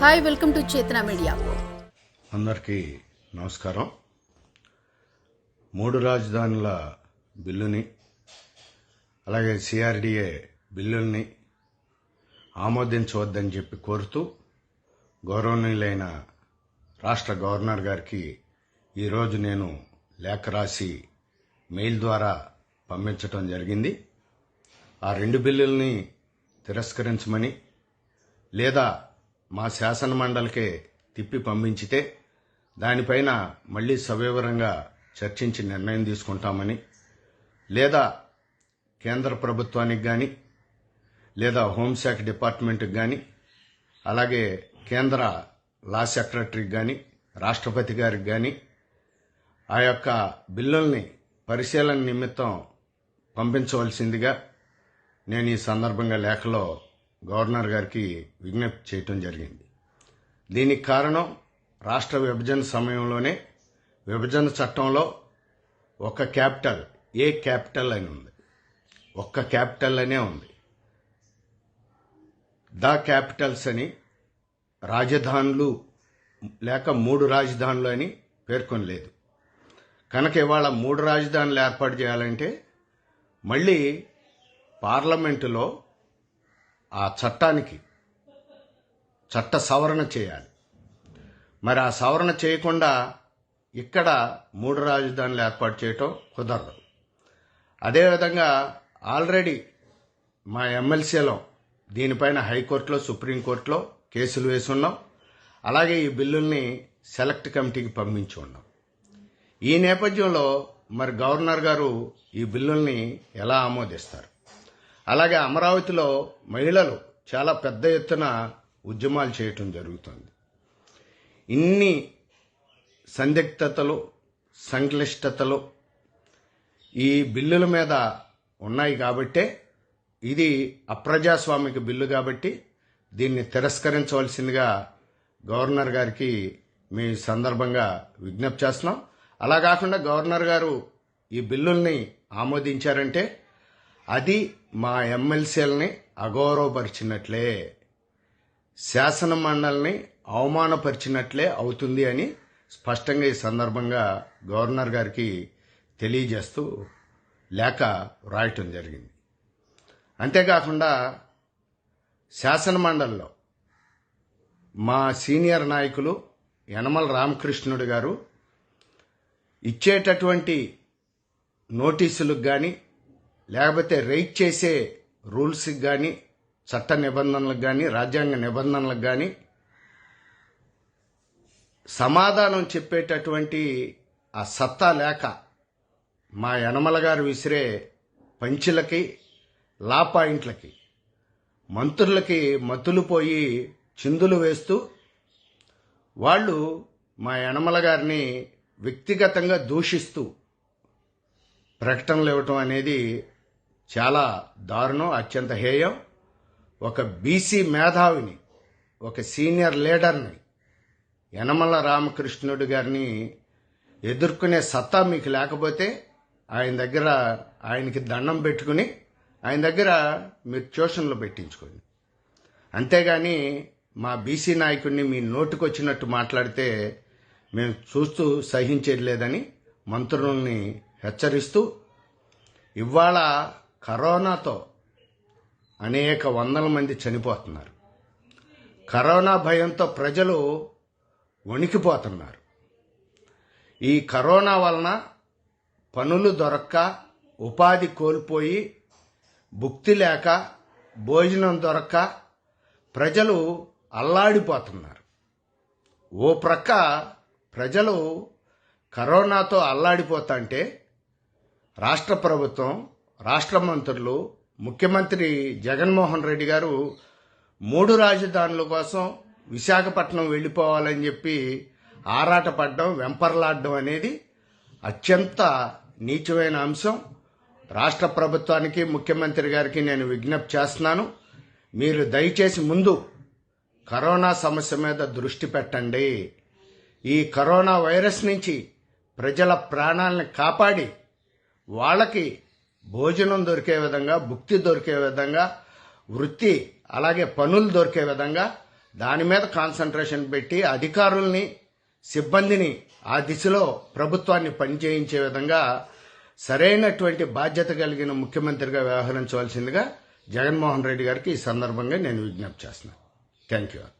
Hi welcome to Chetana Media. అందరికీ నమస్కారం. మూడు రాజధానుల బిల్లుని అలాగే సిఆర్డిఏ బిల్లుల్ని ఆమోదించవద్దని చెప్పి కోరుతూ గౌరవనీయులైన రాష్ట్ర గవర్నర్ గారికి ఈరోజు నేను లేఖ రాసి మెయిల్ ద్వారా పంపించటం జరిగింది. ఆ రెండు బిల్లుల్ని తిరస్కరించమని లేదా మా శాసన మండలికే తిప్పి పంపించితే దానిపైన మళ్ళీ సవివరంగా చర్చించి నిర్ణయం తీసుకుంటామని లేదా కేంద్ర ప్రభుత్వానికి కానీ లేదా హోంశాఖ డిపార్ట్మెంట్కి కానీ అలాగే కేంద్ర లా సెక్రటరీకి కానీ రాష్ట్రపతి గారికి కానీ ఆ యొక్క బిల్లుల్ని పరిశీలన నిమిత్తం పంపించవలసిందిగా నేను ఈ సందర్భంగా లేఖలో గవర్నర్ గారికి విజ్ఞప్తి చేయటం జరిగింది. దీనికి కారణం రాష్ట్ర విభజన సమయంలోనే విభజన చట్టంలో ఒక క్యాపిటల్ ఏ క్యాపిటల్ అని ఉంది. ఒక్క క్యాపిటల్ అనే ఉంది. ద క్యాపిటల్స్ అని రాజధానులు లేక మూడు రాజధానులు అని పేర్కొనలేదు కనుక ఇవాళ మూడు రాజధానులు ఏర్పాటు చేయాలంటే మళ్ళీ పార్లమెంటులో ఆ చట్టానికి చట్ట సవరణ చేయాలి. మరి ఆ సవరణ చేయకుండా ఇక్కడ మూడు రాజధానులు ఏర్పాటు చేయటం కుదరదు. అదేవిధంగా ఆల్రెడీ మా ఎమ్మెల్సీలో దీనిపైన హైకోర్టులో సుప్రీంకోర్టులో కేసులు వేసి ఉన్నాం. అలాగే ఈ బిల్లుల్ని సెలెక్ట్ కమిటీకి పంపించి ఉన్నాం. ఈ నేపథ్యంలో మరి గవర్నర్ గారు ఈ బిల్లుల్ని ఎలా ఆమోదిస్తారు? అలాగే అమరావతిలో మహిళలు చాలా పెద్ద ఎత్తున ఉద్యమాలు చేయటం జరుగుతుంది. ఇన్ని సందిగ్ధతలు సంక్లిష్టతలు ఈ బిల్లుల మీద ఉన్నాయి కాబట్టే ఇది అప్రజాస్వామిక బిల్లు కాబట్టి దీన్ని తిరస్కరించవలసిందిగా గవర్నర్ గారికి మీ సందర్భంగా విజ్ఞప్తి చేస్తున్నాం. అలా కాకుండా గవర్నర్ గారు ఈ బిల్లుల్ని ఆమోదించారంటే అది మా ఎమ్మెల్సీలని అగౌరవపరిచినట్లే శాసన మండలిని అవమానపరిచినట్లే అవుతుంది అని స్పష్టంగా ఈ సందర్భంగా గవర్నర్ గారికి తెలియజేస్తూ లేఖ రాయటం జరిగింది. అంతేకాకుండా శాసన మండలిలో మా సీనియర్ నాయకులు యనమల రామకృష్ణుడు గారు ఇచ్చేటటువంటి నోటీసులకు కానీ లేకపోతే రైట్ చేసే రూల్స్కి కానీ చట్ట నిబంధనలకు కానీ రాజ్యాంగ నిబంధనలకు కానీ సమాధానం చెప్పేటటువంటి ఆ సత్తా లేక మా యనమల గారు విసిరే పంచులకి లా పాయింట్లకి మంత్రులకి మత్తులు పోయి చిందులు వేస్తూ వాళ్ళు మా యనమల గారిని వ్యక్తిగతంగా దూషిస్తూ ప్రకటనలు ఇవ్వటం అనేది చాలా దారుణం అత్యంత హేయం. ఒక బీసీ మేధావిని ఒక సీనియర్ లీడర్ని యనమల రామకృష్ణుడు గారిని ఎదుర్కొనే సత్తా మీకు లేకపోతే ఆయన దగ్గర ఆయనకి దండం పెట్టుకుని ఆయన దగ్గర మీరు ట్యూషన్లు పెట్టించుకోండి. అంతేగాని మా బీసీ నాయకుడిని మీ నోటుకొచ్చినట్టు మాట్లాడితే మేము చూస్తూ సహించేది లేదని మంత్రుల్ని హెచ్చరిస్తూ ఇవాళ కరోనాతో అనేక వందల మంది చనిపోతున్నారు. కరోనా భయంతో ప్రజలు వణికిపోతున్నారు. ఈ కరోనా వలన పనులు దొరక్క ఉపాధి కోల్పోయి భుక్తి లేక భోజనం దొరక్క ప్రజలు అల్లాడిపోతున్నారు. ఓ ప్రక్క ప్రజలు కరోనాతో అల్లాడిపోతుంటే రాష్ట్ర ప్రభుత్వం రాష్ట్ర మంత్రులు ముఖ్యమంత్రి జగన్మోహన్ రెడ్డి గారు మూడు రాజధానుల కోసం విశాఖపట్నం వెళ్ళిపోవాలని చెప్పి ఆరాటపడడం వెంపర్లాడడం అనేది అత్యంత నీచమైన అంశం. రాష్ట్ర ప్రభుత్వానికి ముఖ్యమంత్రి గారికి నేను విజ్ఞప్తి చేస్తున్నాను. మీరు దయచేసి ముందు కరోనా సమస్య మీద దృష్టి పెట్టండి. ఈ కరోనా వైరస్ నుంచి ప్రజల ప్రాణాలను కాపాడి వాళ్ళకి భోజనం దొరికే విధంగా భుక్తి దొరికే విధంగా వృత్తి అలాగే పనులు దొరికే విధంగా దాని మీద కాన్సన్ట్రేషన్ పెట్టి అధికారుల్ని సిబ్బందిని ఆ దిశలో ప్రభుత్వాన్ని పనిచేయించే విధంగా సరైనటువంటి బాధ్యత కలిగిన ముఖ్యమంత్రిగా వ్యవహరించవలసిందిగా జగన్మోహన్ రెడ్డి గారికి ఈ సందర్భంగా నేను విజ్ఞప్తి చేస్తున్నాను. Thank you